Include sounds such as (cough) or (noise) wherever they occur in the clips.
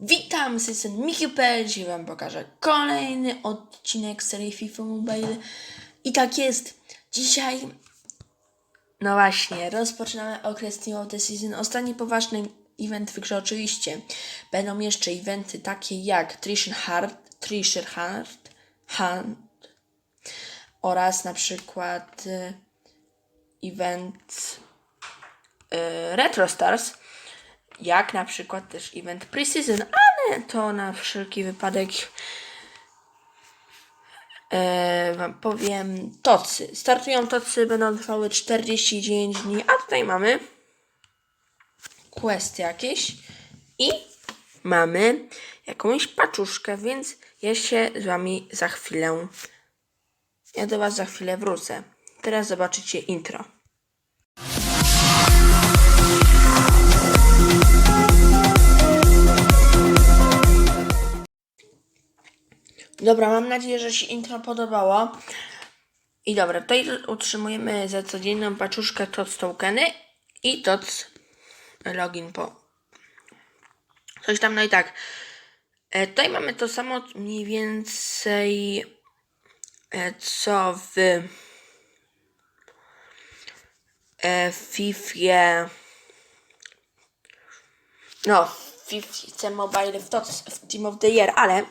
Witam, z tej strony dzisiaj Wam pokażę kolejny odcinek serii FIFA Mobile. I tak jest, dzisiaj, no właśnie, rozpoczynamy okres Team of the Season. Ostatni poważny event w grze oczywiście. Będą jeszcze eventy takie jak Treasure Heart, Treasure Heart, Hunt oraz na przykład y, event y, Retro Stars jak na przykład też event Precision, ale to na wszelki wypadek e, wam powiem tocy. Startują tocy, będą trwały 49 dni, a tutaj mamy quest jakieś i mamy jakąś paczuszkę, więc ja się z wami za chwilę, ja do was za chwilę wrócę. Teraz zobaczycie intro. Dobra, mam nadzieję, że się intro podobało. I dobra, tutaj utrzymujemy za codzienną paczuszkę TOC tokeny i TOC login po coś tam, no i tak. E, tutaj mamy to samo mniej więcej e, co w e, FIFA no w FIFA Mobile w, TOC, w Team of the Year, ale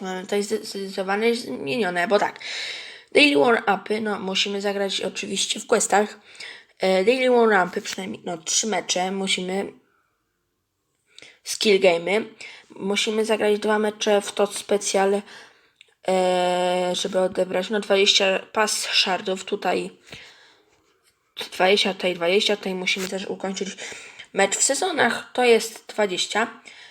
Mamy tutaj zdecydowanie zmienione, bo tak. Daily War Upy, no musimy zagrać oczywiście w questach. E, Daily War Upy, przynajmniej no trzy mecze, musimy skill game'y. Musimy zagrać dwa mecze w TOT Special, e, żeby odebrać no 20 pas shardów. Tutaj 20, tutaj 20, tutaj musimy też ukończyć mecz w sezonach, to jest 20 e,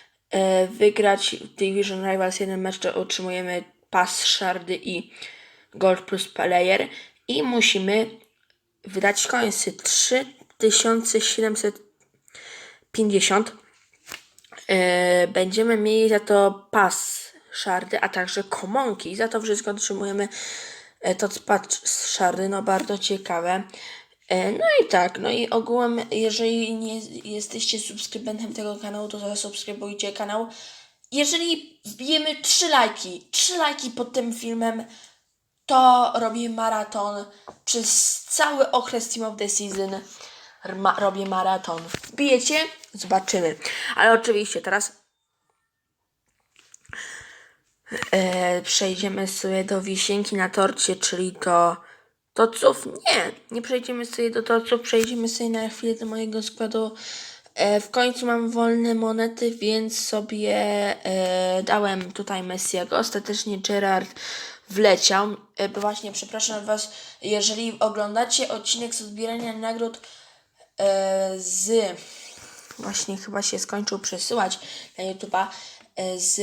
wygrać w Division Rivals jeden mecz, to otrzymujemy pas, shardy i gold plus player i musimy wydać końcy 3750 e, będziemy mieli za to pas, szardy, a także komonki. Za to wszystko otrzymujemy e, to patch szardy, no bardzo ciekawe. E, No i tak, no i ogółem, jeżeli nie jesteście subskrybentem tego kanału, to zasubskrybujcie kanał. Jeżeli wbijemy 3 lajki, 3 lajki pod tym filmem, to robię maraton przez cały okres Team of the Season. Ma, robię maraton. Wbijecie? Zobaczymy. Ale oczywiście teraz e, przejdziemy sobie do wisienki na torcie, czyli do toców. Nie, nie przejdziemy sobie do toców, przejdziemy sobie na chwilę do mojego składu. E, w końcu mam wolne monety, więc sobie e, dałem tutaj Messiego. Ostatecznie Gerard wleciał. E, właśnie, przepraszam Was, jeżeli oglądacie odcinek z odbierania nagród e, z... Właśnie chyba się skończył przesyłać na YouTube'a e, z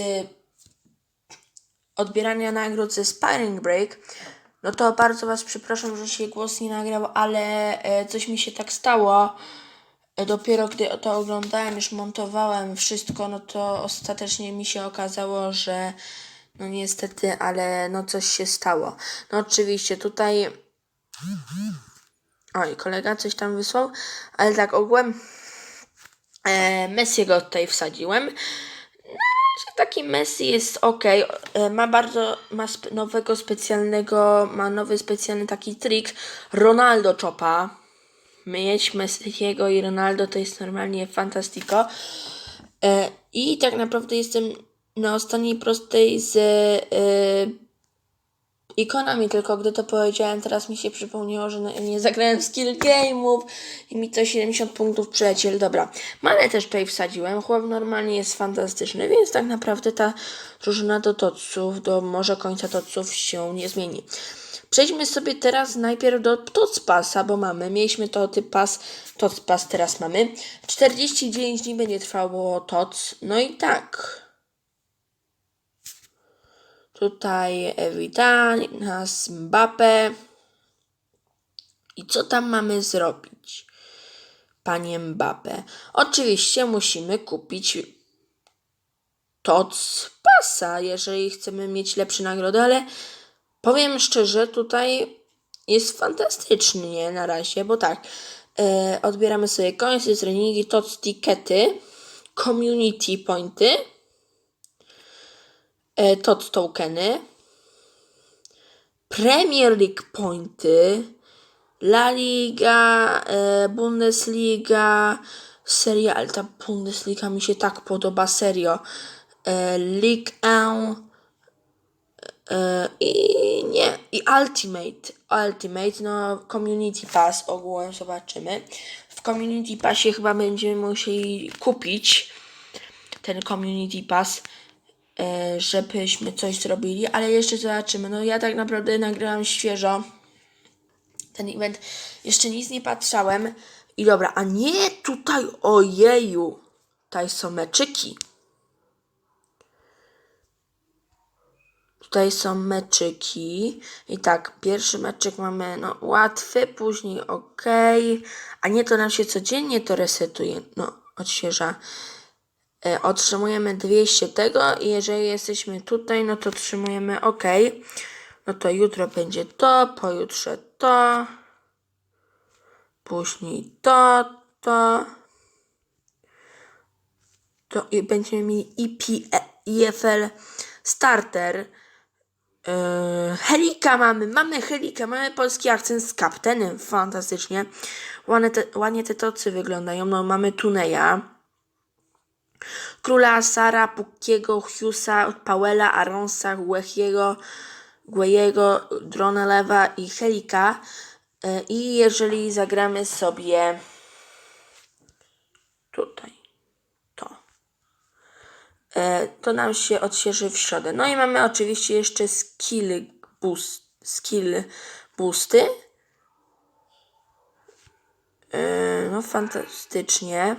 odbierania nagród ze Sparring Break, no to bardzo Was przepraszam, że się głos nie nagrał, ale e, coś mi się tak stało. E, dopiero gdy to oglądałem, już montowałem wszystko, no to ostatecznie mi się okazało, że no niestety, ale no coś się stało. No oczywiście tutaj... Oj, kolega coś tam wysłał, ale tak ogółem e, Messiego tutaj wsadziłem. Taki Messi jest ok. Ma bardzo, ma sp- nowego specjalnego, ma nowy specjalny taki trik. Ronaldo chopa. Mieć Messiego i Ronaldo to jest normalnie fantastico. E, I tak naprawdę jestem na ostatniej prostej z e, ikonami, tylko gdy to powiedziałem, teraz mi się przypomniało, że nie zagrałem skill game'ów i mi to 70 punktów przylecieli. Dobra, Mane też tutaj wsadziłem. Chłop normalnie jest fantastyczny, więc tak naprawdę ta drużyna do toców, do może końca toców się nie zmieni. Przejdźmy sobie teraz najpierw do Totspasa, bo mamy, mieliśmy to typ pas, Totspas teraz mamy. 49 dni będzie trwało Tots, no i tak. Tutaj Vidal, nas Mbappe. I co tam mamy zrobić, panie Mbappe? Oczywiście musimy kupić TOC pasa, jeżeli chcemy mieć lepsze nagrody, ale powiem szczerze, tutaj jest fantastycznie na razie, bo tak, e, odbieramy sobie końce, treningi, TOC tikety, community pointy, TOT tokeny, Premier League pointy, La Liga, e, Bundesliga, seria, ale ta Bundesliga mi się tak podoba, serio. E, Ligue 1 e, i nie, i Ultimate, Ultimate, no Community Pass ogółem zobaczymy. W Community Passie chyba będziemy musieli kupić ten Community Pass, e, żebyśmy coś zrobili, ale jeszcze zobaczymy. No ja tak naprawdę nagrałam świeżo ten event. Jeszcze nic nie patrzałem. I dobra, a nie tutaj, ojeju, tutaj są meczyki. Tutaj są meczyki. I tak, pierwszy meczyk mamy no, łatwy, później ok. A nie, to nam się codziennie to resetuje. No, odświeża. E, otrzymujemy 200 tego i jeżeli jesteśmy tutaj, no to otrzymujemy ok. No to jutro będzie to, pojutrze to, później to, to. To i będziemy mieli EP, EFL Starter. Yy, Helika mamy, mamy Helika, mamy polski akcent z kaptenem, fantastycznie. Ładnie te, ładnie te tocy wyglądają, no mamy Tuneja. Króla Sara, Pukiego, Hughesa, Powella, Aronsa, Guehiego, Guejego, Dronelewa i Helika. Yy, I jeżeli zagramy sobie tutaj, to, e, to nam się odświeży w środę. No i mamy oczywiście jeszcze skill boost, skill boosty. E, No fantastycznie.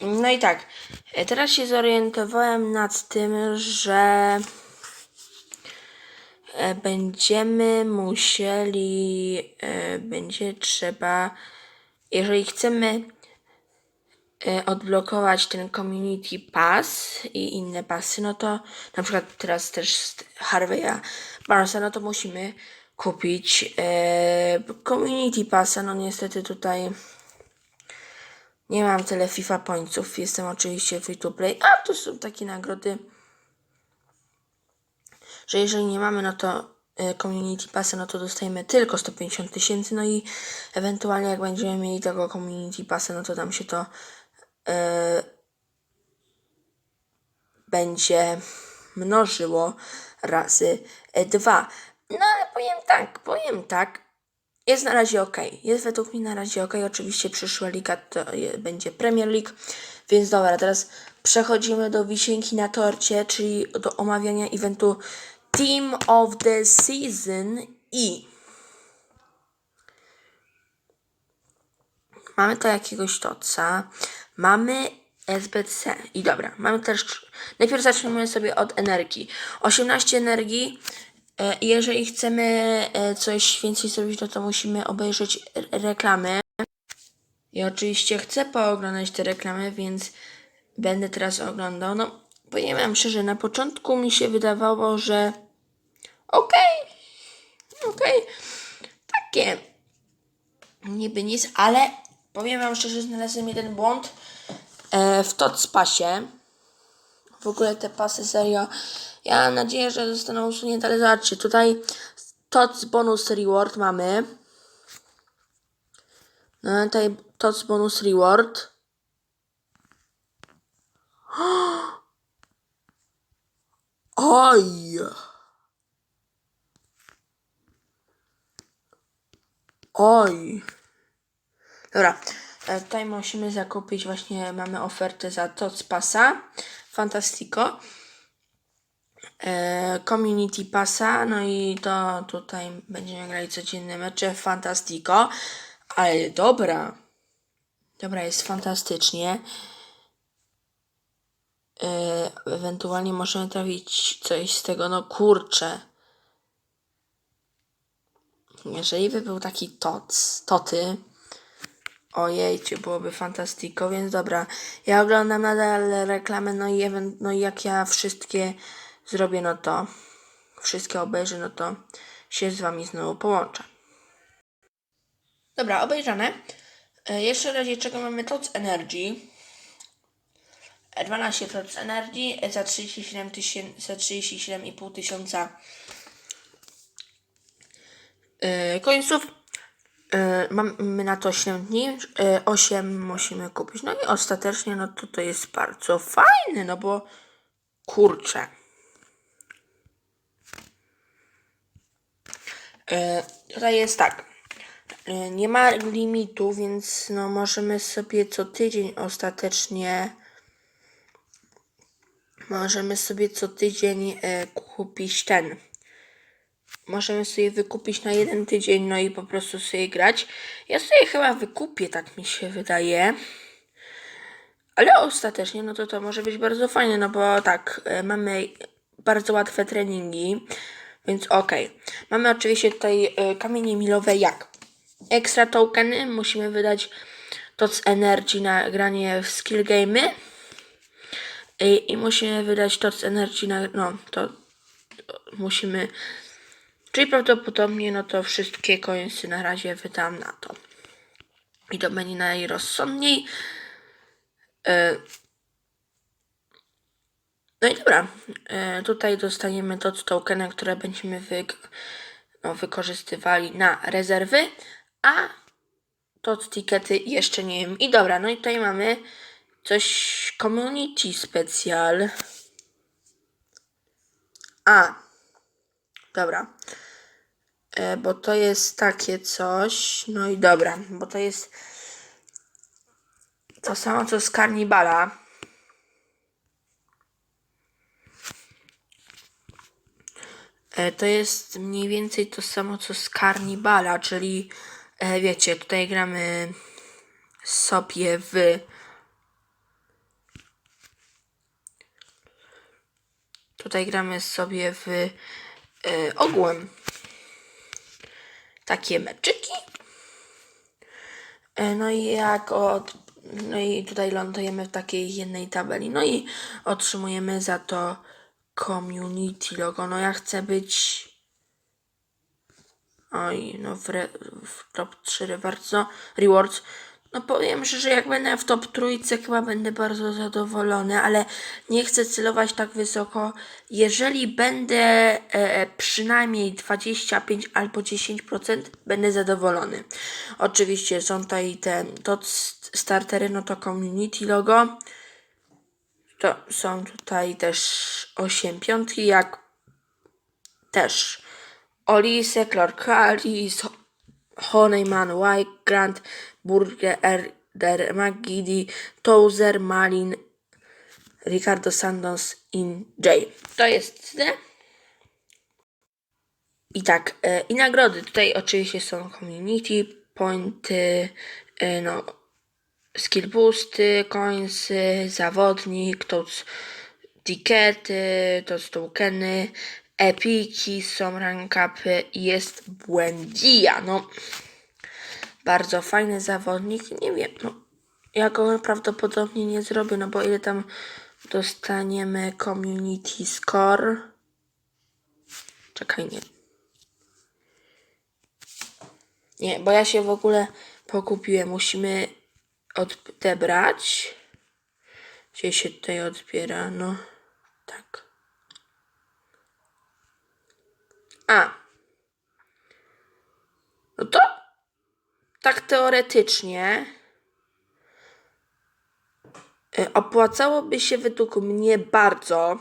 No i tak, e, teraz się zorientowałem nad tym, że e, będziemy musieli, e, będzie trzeba, jeżeli chcemy odblokować ten Community Pass i inne pasy, no to na przykład teraz też z Harveya Barnesa, no to musimy kupić Community Passa. No niestety tutaj nie mam tyle FIFA pońców. Jestem oczywiście free to play, a to są takie nagrody, że jeżeli nie mamy, no to e, Community Passa, no to dostajemy tylko 150 tysięcy, no i ewentualnie jak będziemy mieli tego Community Passa, no to tam się to e, będzie mnożyło razy dwa. No ale powiem tak, powiem tak, jest na razie ok. Jest według mnie na razie ok. Oczywiście przyszła liga to będzie Premier League. Więc dobra, teraz przechodzimy do wisienki na torcie, czyli do omawiania eventu Team of the Season i mamy to jakiegoś toca, mamy SBC i dobra, mamy też, najpierw zaczniemy sobie od energii. 18 energii, jeżeli chcemy e, coś więcej zrobić, no to musimy obejrzeć re- reklamy. Ja oczywiście chcę pooglądać te reklamy, więc będę teraz oglądał. No, powiem wam szczerze, na początku mi się wydawało, że okej, okej, takie niby nic, ale powiem wam szczerze, znalazłem jeden błąd e, w Totspasie. W ogóle te pasy serio. Ja mam nadzieję, że zostaną usunięte, ale zobaczcie, tutaj TOTS bonus reward mamy. No tutaj TOTS bonus reward. (gasps) Oj! Oj! Dobra, e, tutaj musimy zakupić właśnie, mamy ofertę za TOTS Passa, Fantastico, e, Community Passa, no i to tutaj będziemy grali codzienne mecze, Fantastico, ale dobra, dobra, jest fantastycznie. E, ewentualnie możemy trafić coś z tego, no kurczę. Jeżeli by był taki tots, toty, ojejcie, byłoby fantastiko, więc dobra. Ja oglądam nadal reklamy, no i, ewen- no i jak ja wszystkie zrobię, no to wszystkie obejrzę, no to się z wami znowu połączę. Dobra, obejrzane. E, Jeszcze w razie czego mamy TOC Energy. E, 12 TOC Energy e, za 37 tysięcy, za 37,5 tysiąca e, końców. E, Mamy na to 7 dni, e, 8 musimy kupić. No i ostatecznie, no to to jest bardzo fajne, no bo kurczę. E, Tutaj jest tak. E, Nie ma limitu, więc no możemy sobie co tydzień ostatecznie możemy sobie co tydzień kupić ten. Możemy sobie wykupić na jeden tydzień, no i po prostu sobie grać. Ja sobie chyba wykupię, tak mi się wydaje. Ale ostatecznie, no to to może być bardzo fajne, no bo tak, e, mamy bardzo łatwe treningi, więc okej. Mamy oczywiście tutaj e, kamienie milowe jak ekstra tokeny, musimy wydać TOC Energy na granie w skill game'y i, i musimy wydać TOC Energy na, no to musimy, czyli prawdopodobnie no to wszystkie coinsy na razie wydam na to. I to będzie najrozsądniej. E, No i dobra, e, tutaj dostaniemy to tokeny, które będziemy wy, no, wykorzystywali na rezerwy, a to tikety jeszcze nie wiem. I dobra, no i tutaj mamy coś community special. A, dobra. E, bo to jest takie coś, no i dobra, bo to jest to samo co z Carnibala. E, To jest mniej więcej to samo co z Carnibala, czyli e, wiecie, tutaj gramy sobie w tutaj gramy sobie w ogółem takie meczyki. E, No i jak od, no i tutaj lądujemy w takiej jednej tabeli. No i otrzymujemy za to community logo. No ja chcę być oj, no w, re, w top 3 bardzo rewards. No powiem szczerze, jak będę w top trójce, chyba będę bardzo zadowolony, ale nie chcę celować tak wysoko. Jeżeli będę e, przynajmniej 25 albo 10%, będę zadowolony. Oczywiście są tutaj te to startery, no to community logo. To są tutaj też 8 piątki, jak też Olise, Clark Honeyman, White, Grant, Burger, Erder, McGiddy, Tozer, Malin, Ricardo Santos i Jay. To jest tyle. I tak, e, i nagrody. Tutaj oczywiście są community, pointy, e, no, skill boosty, coinsy, zawodnik, to tikety, to tokeny, epiki, są rank upy i jest błędia. No, bardzo fajny zawodnik. Nie wiem, no, ja go prawdopodobnie nie zrobię, no bo ile tam dostaniemy community score. Czekaj, nie. Nie, bo ja się w ogóle pokupiłem. Musimy odebrać. Gdzie się tutaj odbiera? No, tak. A. No to tak teoretycznie y, opłacałoby się według mnie bardzo.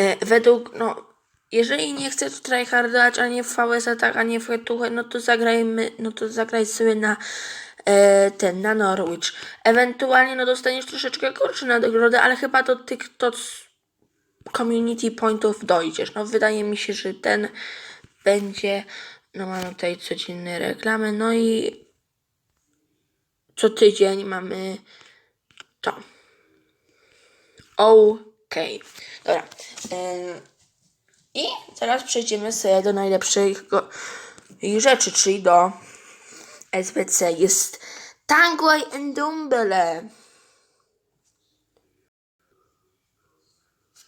y, Według, no, jeżeli nie chcesz tryhardować ani w VS tak, ani w Hetuchę, no to zagrajmy, no to zagraj sobie na e, ten, na Norwich. Ewentualnie, no dostaniesz troszeczkę gorsze nagrody, ale chyba do tych, to community pointów dojdziesz. No wydaje mi się, że ten będzie, no mamy tutaj codzienne reklamy, no i co tydzień mamy to. Okej. Dobra. Ym, I teraz przejdziemy sobie do najlepszych rzeczy, czyli do SBC. Jest Tangway Ndombele.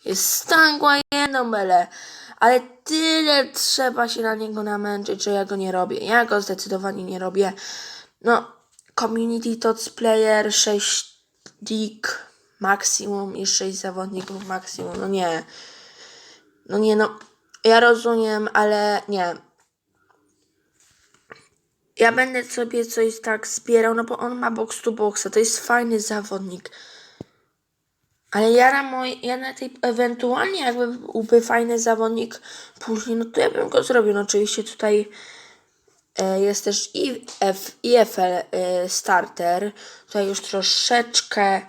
Jest Tangway Ndombele. ale tyle trzeba się na niego namęczyć, że ja go nie robię. Ja go zdecydowanie nie robię. No, Community Tots Player 6 dig maksimum i 6 zawodników maksimum. No nie. No nie, no. Ja rozumiem, ale nie. Ja będę sobie coś tak zbierał, no bo on ma box to boxa. To jest fajny zawodnik. Ale ja na moj, ja na tej, ewentualnie jakby byłby fajny zawodnik później, no to ja bym go zrobił. No oczywiście tutaj e, jest też IF, IFL e, starter. Tutaj już troszeczkę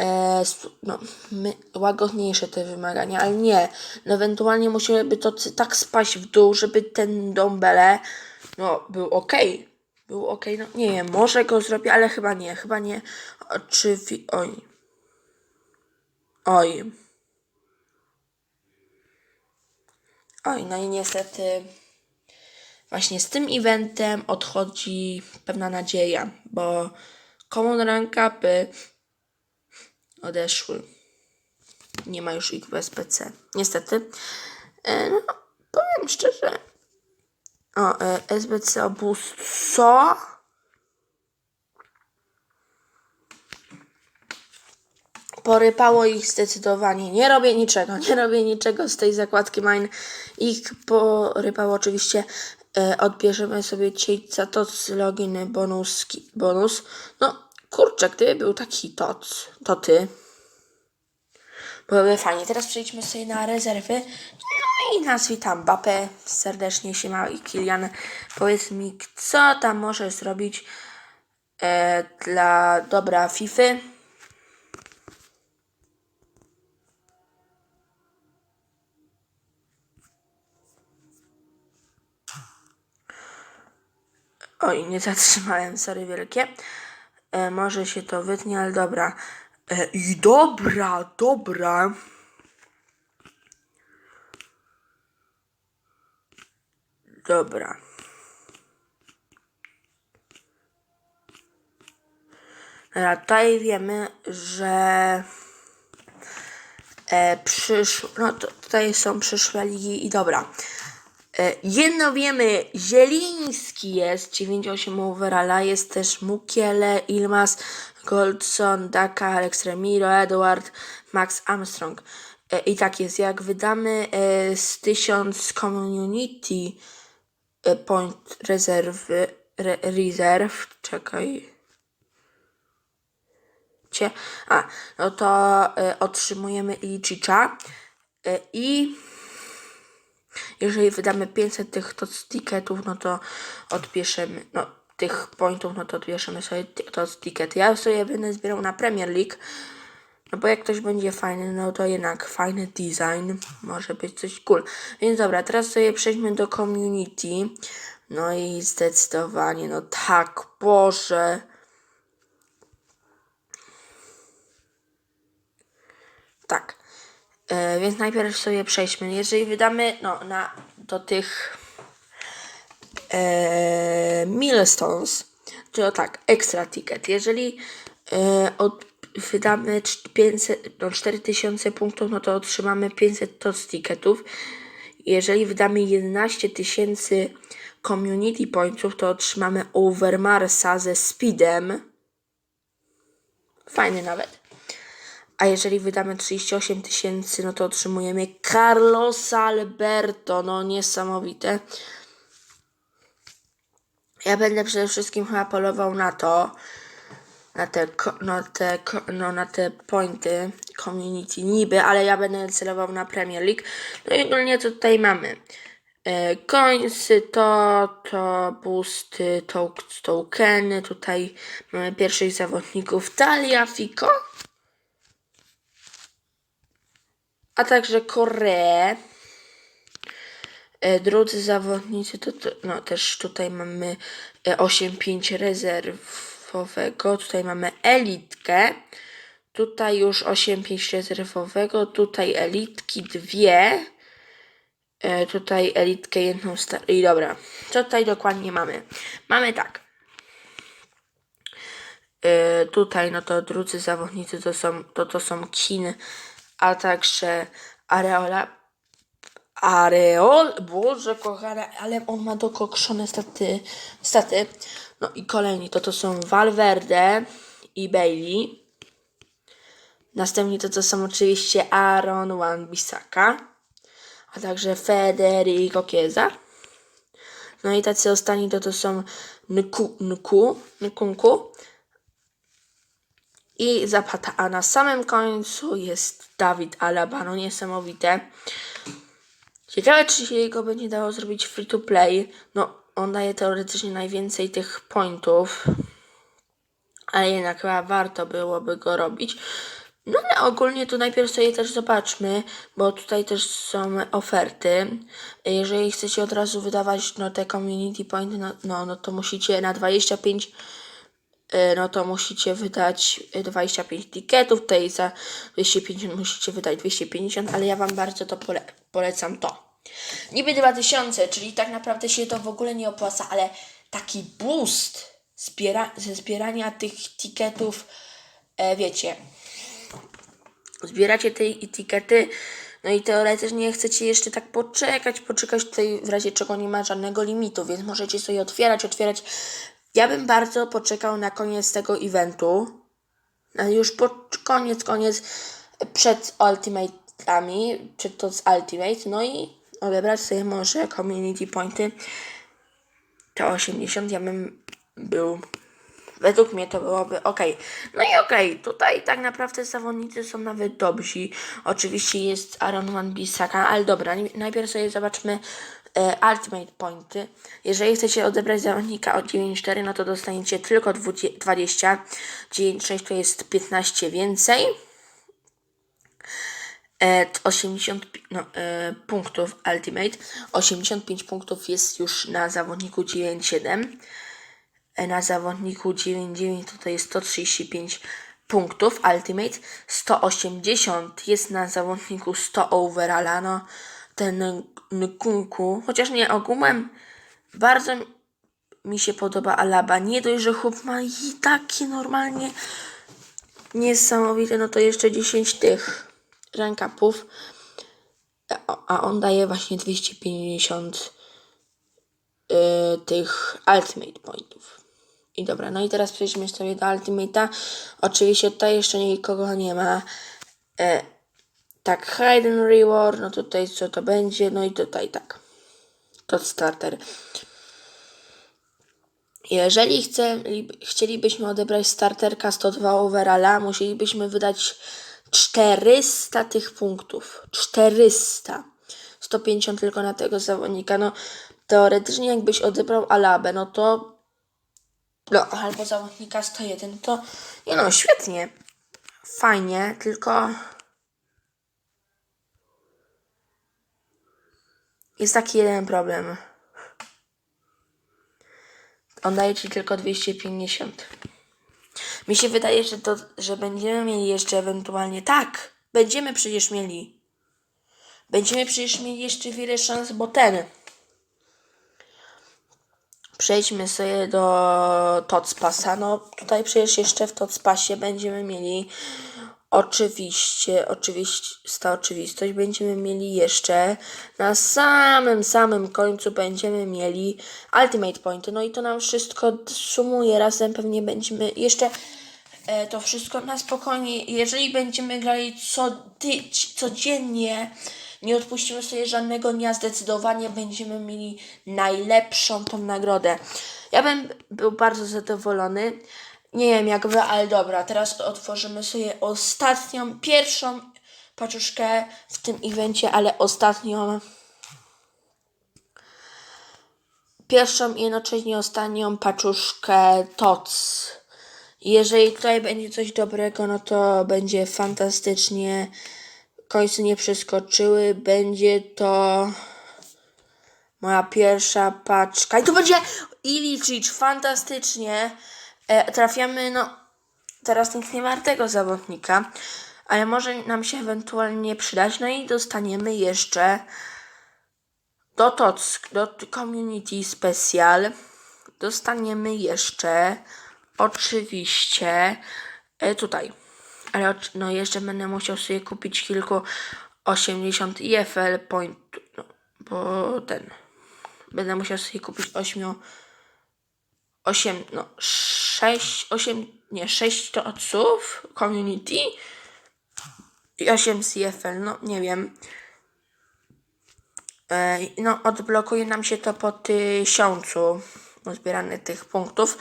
e, no, my, łagodniejsze te wymagania, ale nie. No ewentualnie musiałyby to tak spaść w dół, żeby ten Dombele no był ok. Był ok, no nie wiem, może go zrobię, ale chyba nie, chyba nie. Oczywi... Oj. Oj. Oj, no i niestety właśnie z tym eventem odchodzi pewna nadzieja, bo common rank upy odeszły. Nie ma już ich w SPC. Niestety. E, no, powiem szczerze. O, e, SBC obóz co? Porypało ich zdecydowanie. Nie robię niczego, nie robię niczego z tej zakładki mine. Ich porypało oczywiście. E, odbierzemy sobie ciejca toc login bonus, bonus. No kurczę, gdyby był taki toc, to ty. Byłoby fajnie. Teraz przejdźmy sobie na rezerwy. No i nas witam Mbappé. Serdecznie się ma i Kilian. Powiedz mi, co tam możesz zrobić e, dla dobra FIFA? Oj, nie zatrzymałem, sorry wielkie. E, może się to wytnie, ale dobra. E, I dobra, dobra. Dobra. Dobra, tutaj wiemy, że e, przysz... no tutaj są przyszłe ligi i dobra. E, jedno wiemy, Zieliński jest, 98 overalla, jest też Mukiele, Ilmas, Goldson, Daka, Alex Remiro, Edward, Max Armstrong. E, I tak jest, jak wydamy e, z 1000 community point rezerwy, re, reserve, czekaj, a, no to otrzymujemy Ilicicia e, i jeżeli wydamy 500 tych TOC ticketów, no to odbierzemy, no tych pointów, no to odbierzemy sobie t- TOC ticket. Ja sobie będę zbierał na Premier League, no bo jak ktoś będzie fajny, no to jednak fajny design, może być coś cool. Więc dobra, teraz sobie przejdźmy do community. No i zdecydowanie, no tak, Boże. Tak. E, więc najpierw sobie przejdźmy. Jeżeli wydamy no, na, do tych e, milestones, to tak, extra ticket. Jeżeli e, od, wydamy cz- 500, no, 4000 punktów, no to otrzymamy 500 TOC ticketów. Jeżeli wydamy 11 tysięcy community pointsów, to otrzymamy Overmarsa ze speedem. Fajny nawet. A jeżeli wydamy 38 tysięcy, no to otrzymujemy Carlosa Alberto. No niesamowite. Ja będę przede wszystkim chyba polował na to, na te, na te, no, na te pointy community niby, ale ja będę celował na Premier League. No i ogólnie co tutaj mamy? E, Coinsy to, to boosty, to, tokeny. Tutaj mamy pierwszych zawodników Talia, Fico. A także Koreę. E, Drudzy zawodnicy, to, to no, też tutaj mamy e, 8-5 rezerwowego, tutaj mamy elitkę, tutaj już 8-5 rezerwowego, tutaj elitki dwie, e, tutaj elitkę jedną star- i dobra, co tutaj dokładnie mamy? Mamy tak, e, tutaj no to drudzy zawodnicy to są, to, to są Kin, a także Areola, Areol, Boże kochane, ale on ma dokokszone staty, staty. No i kolejni to to są Valverde i Bailey. Następnie to to są oczywiście Aaron Wan-Bissaka, a także Federico Chiesa. No i tacy ostatni to to są Nku, Nku, Nkunku i Zapata. A na samym końcu jest Dawid Alaba. No niesamowite. Ciekawe, czy się jego będzie dało zrobić free to play. No, on daje teoretycznie najwięcej tych pointów, ale jednak chyba warto byłoby go robić. No ale ogólnie to najpierw sobie też zobaczmy, bo tutaj też są oferty. Jeżeli chcecie od razu wydawać no, te community pointy, no, no, no to musicie na 25 y, no to musicie wydać y, 25 tiketów, tutaj za 250 musicie wydać 250, ale ja Wam bardzo to pole polecam to. Niby 2000, czyli tak naprawdę się to w ogóle nie opłaca, ale taki boost zbiera ze zbierania tych tiketów, e, wiecie, zbieracie te etykiety, no i teoretycznie chcecie jeszcze tak poczekać, poczekać tutaj w razie czego nie ma żadnego limitu, więc możecie sobie otwierać, otwierać. Ja bym bardzo poczekał na koniec tego eventu, już po koniec, koniec przed Ultimate'ami, przed to z Ultimate, no i odebrać sobie może community pointy te 80, ja bym był Według mnie to byłoby ok. No i okej, tutaj tak naprawdę zawodnicy są nawet dobrzy. Oczywiście jest Aaron Wan Bissaka, ale dobra, najpierw sobie zobaczmy Ultimate Pointy. Jeżeli chcecie odebrać zawodnika od 9.4, no to dostaniecie tylko 20, 20. 9.6 to jest 15 więcej. E, t- 80 pi- no, e, punktów Ultimate. 85 punktów jest już na zawodniku 9.7 e, na zawodniku 9.9 to, to jest 135 punktów Ultimate, 180 jest na zawodniku 100 overalla, no ten Nkunku, chociaż nie ogółem bardzo mi się podoba Alaba, nie dość, że chłop ma i takie normalnie niesamowite, no to jeszcze 10 tych rankupów, a on daje właśnie 250 y, tych Ultimate Pointów. I dobra, no i teraz przejdźmy sobie do Ultimate'a. Oczywiście tutaj jeszcze nikogo nie ma. E, tak, Hidden Reward, no tutaj co to będzie, no i tutaj tak. To starter. Jeżeli chce, chcielibyśmy odebrać starterka 102 overalla, musielibyśmy wydać 400 tych punktów. 400. 150 tylko na tego zawodnika. No, teoretycznie jakbyś odebrał Alabę, no to no, albo zawodnika 101, to nie no, świetnie. Fajnie, tylko jest taki jeden problem. On daje ci tylko 250. Mi się wydaje, że to, że będziemy mieli jeszcze ewentualnie. Tak, będziemy przecież mieli. Będziemy przecież mieli jeszcze wiele szans, bo ten. Przejdźmy sobie do Totspasa. No tutaj przecież jeszcze w Totspasie będziemy mieli oczywiście, oczywista oczywistość, będziemy mieli jeszcze na samym, samym końcu będziemy mieli Ultimate Pointy. No i to nam wszystko sumuje razem, pewnie będziemy jeszcze e, to wszystko na spokojnie. Jeżeli będziemy grali co ty, codziennie, nie odpuścimy sobie żadnego dnia, zdecydowanie będziemy mieli najlepszą tą nagrodę. Ja bym był bardzo zadowolony. Nie wiem jak wy, ale dobra, teraz otworzymy sobie ostatnią, pierwszą paczuszkę w tym evencie, ale ostatnią. Pierwszą i jednocześnie ostatnią paczuszkę TOC. Jeżeli tutaj będzie coś dobrego, no to będzie fantastycznie. Końce nie przeskoczyły. Będzie to moja pierwsza paczka. I to będzie Ilicic. Fantastycznie. E, trafiamy, no, teraz nic nie wartego zawodnika, ale może nam się ewentualnie przydać. No i dostaniemy jeszcze do TOC, do Community Special. Dostaniemy jeszcze oczywiście e, tutaj. Ale no jeszcze będę musiał sobie kupić kilku 80 IFL point, no, bo ten. Będę musiał sobie kupić 8. 8, no 6, 8, nie 6 toców community i 8 CFL, no nie wiem. No odblokuje nam się to po tysiącu uzbieranych tych punktów.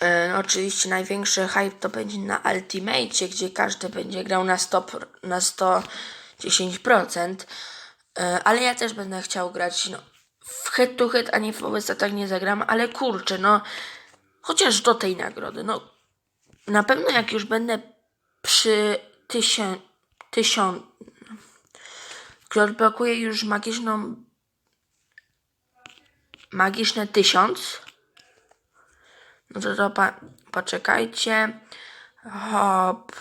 E, no, oczywiście największy hype to będzie na Ultimate, gdzie każdy będzie grał na 100, pr- na 110%. E, ale ja też będę chciał grać no, w head to head, a nie w OBS, tak nie zagram, ale kurczę, no chociaż do tej nagrody, no na pewno jak już będę przy tysiąc, tysiąc, odblokuję już magiczną, magiczne tysiąc, no to, to pa, poczekajcie. Hop.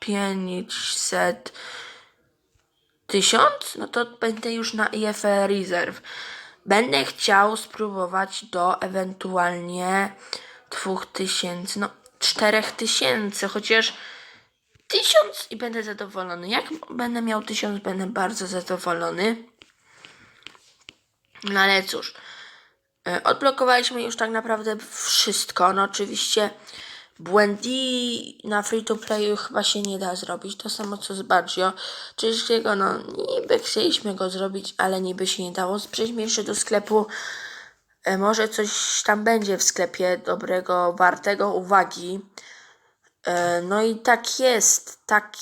500 tysiąc, no to będę już na IFE Reserve. Będę chciał spróbować do ewentualnie 2000, no 4000, chociaż 1000 i będę zadowolony. Jak będę miał 1000, będę bardzo zadowolony. No ale cóż, E, Odblokowaliśmy już tak naprawdę wszystko. No oczywiście błędy na free to playu chyba się nie da zrobić. To samo co z Baggio. Czyżkiego, no niby chcieliśmy go zrobić, ale niby się nie dało. Przejdźmy jeszcze do sklepu. E, Może coś tam będzie w sklepie dobrego, wartego uwagi. E, No i tak jest. Tak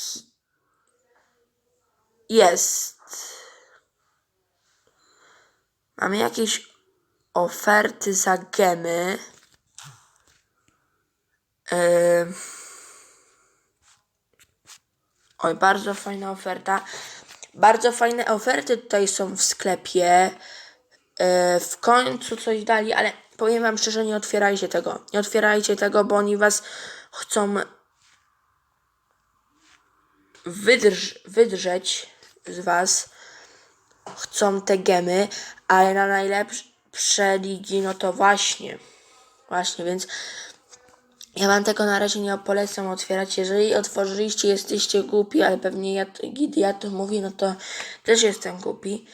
jest. Mamy jakieś oferty za gemy. Yy... Oj, bardzo fajna oferta. Bardzo fajne oferty tutaj są w sklepie. Yy, w końcu coś dali, ale powiem wam szczerze, nie otwierajcie tego. Nie otwierajcie tego, bo oni was chcą wydrzeć z was chcą te gemy, ale na najlepsze ligi, no to właśnie. Właśnie, więc ja wam tego na razie nie polecam otwierać. Jeżeli otworzyliście, jesteście głupi, ale pewnie ja, Gidi, ja to mówię, no to też jestem głupi.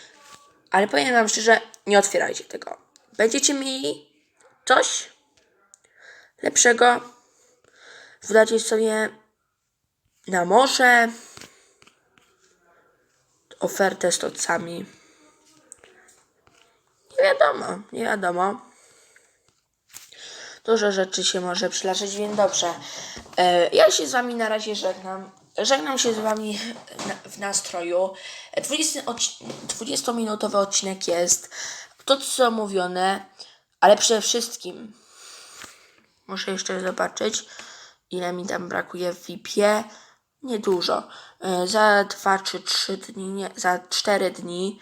Ale powiem wam szczerze, nie otwierajcie tego. Będziecie mieli coś lepszego. Wdacie sobie na morze ofertę z tocami. Nie wiadomo, nie wiadomo. Dużo rzeczy się może przydarzyć, więc dobrze. E, ja się z wami na razie żegnam. Żegnam się z wami w nastroju. 20, odci- 20-minutowy odcinek jest. To co mówione, ale przede wszystkim muszę jeszcze zobaczyć, ile mi tam brakuje w VIP-ie. Niedużo. E, Za 2 czy 3 dni, nie, za 4 dni,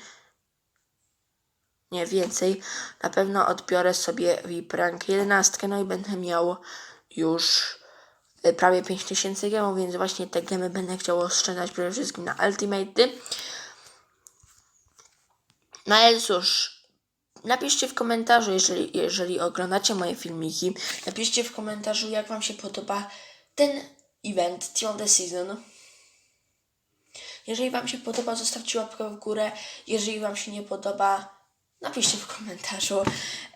nie więcej, na pewno odbiorę sobie VIP rank 11, no i będę miał już e, prawie 5000 gemów, więc właśnie te gemy będę chciał oszczędzać przede wszystkim na Ultimate. No ale cóż, napiszcie w komentarzu, jeżeli, jeżeli oglądacie moje filmiki, napiszcie w komentarzu, jak Wam się podoba ten event Team of the Season. Jeżeli Wam się podoba, zostawcie łapkę w górę. Jeżeli Wam się nie podoba, napiszcie w komentarzu.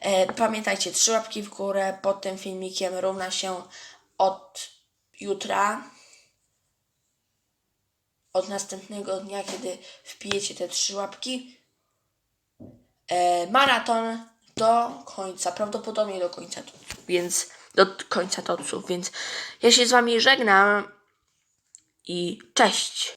E, pamiętajcie, trzy łapki w górę pod tym filmikiem równa się od jutra, od następnego dnia, kiedy wpijecie te trzy łapki. E, maraton do końca, prawdopodobnie do końca, więc do końca toców, więc ja się z Wami żegnam i cześć!